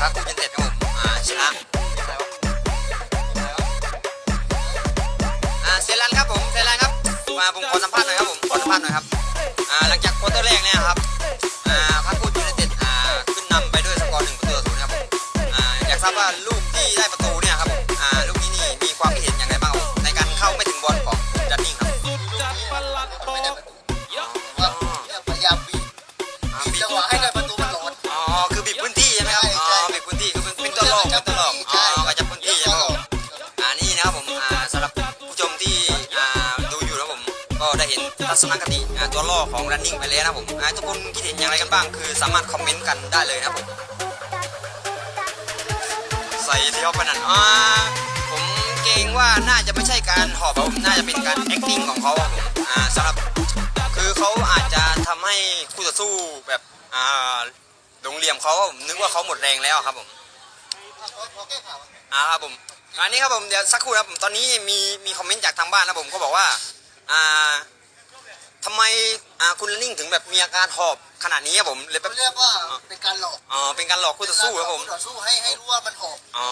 ครับยูนเต็ดครับผมอ่าชนะอ่าเซรันครับผมเซรันครับมาผมขอสัมภาษณ์หน่อยครับผมขอสัมภาษณ์หน่อยครับอ่าหลังจากควตอร์แรกเนี่ยครับอ่าพักกูยูนเต็ดอ่าขึ้นนำไปด้วยสกอร์หนึ่งประตูต่อนย์ครับผมอ่าอยากทราบว่าลูกที่ได้ประตู ทัศนคติตัวล่อของ running ไปแล้วนะผมทุกคนคิดเห็นอย่างไรกันบ้าง คือสามารถคอมเมนต์กันได้เลยนะผมใส่เที่ยวปนันอ่าผมเกรงว่าน่าจะไม่ใช่การหอบผมน่าจะเป็นการ acting ของเขาครับผมอ่าสำหรับคือเขาอาจจะทำให้คู่ต่อสู้แบบอ่าหลงเหลี่ยมเขาผมนึกว่าเขาหมดแรงแล้วครับผมอ่าครับผมอันนี้ครับผมเดี๋ยวสักครู่นะครับผมตอนนี้มีมีคอมเมนต์จากทางบ้านนะผมเขาบอกว่าอ่า ทำไมอ่าคุณนิ่งถึงแบบมีอาการหอบขนาดนี้ครับผมเลยแบบเรียกว่าเป็นการหลอกอ๋อเป็นการหลอกคู่ต่อสู้ครับผมต่อสู้ให้ให้รู้ว่ามันหอบอ๋อ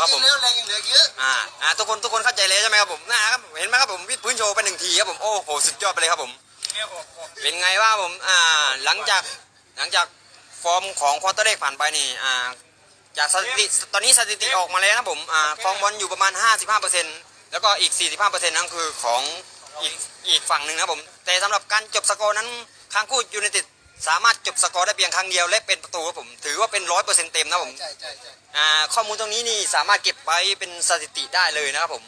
ครับผมจงๆแล้วแรงยังเหลือเยอะอ่าอ่าทุกคนทุกคนเข้าใจเลยใช่ไหมครับผมนะครับเห็นไหมครับผมวิดพื้นโชว์ไปหนึ่งทีครับผมโอ้โหสุดยอดไปเลยครับผมเป็นไงว่าผมอ่าหลังจากหลังจากฟอร์มของควอเตอร์เลกผ่านไปนี่อ่าจากสถิติตอนนี้สถิติออกมาแล้วนะครับผมอ่าครองบอลอยู่ประมาณ 55%แล้วก็อีก 45%นั่นคือของ อีกอีกฝั่งหนึ่งนะครับผมแต่สำหรับการจบสกอร์นั้นทางคู่ยูไนเต็ดสามารถจบสกอร์ได้เพียงครั้งเดียวและเป็นประตูครับผมถือว่าเป็นร้อยเปอร์เซ็นต์เต็มนะครับผมใช่ใช่ใช่อ่าข้อมูลตรงนี้นี่สามารถเก็บไว้เป็นสถิติได้เลยนะครับผม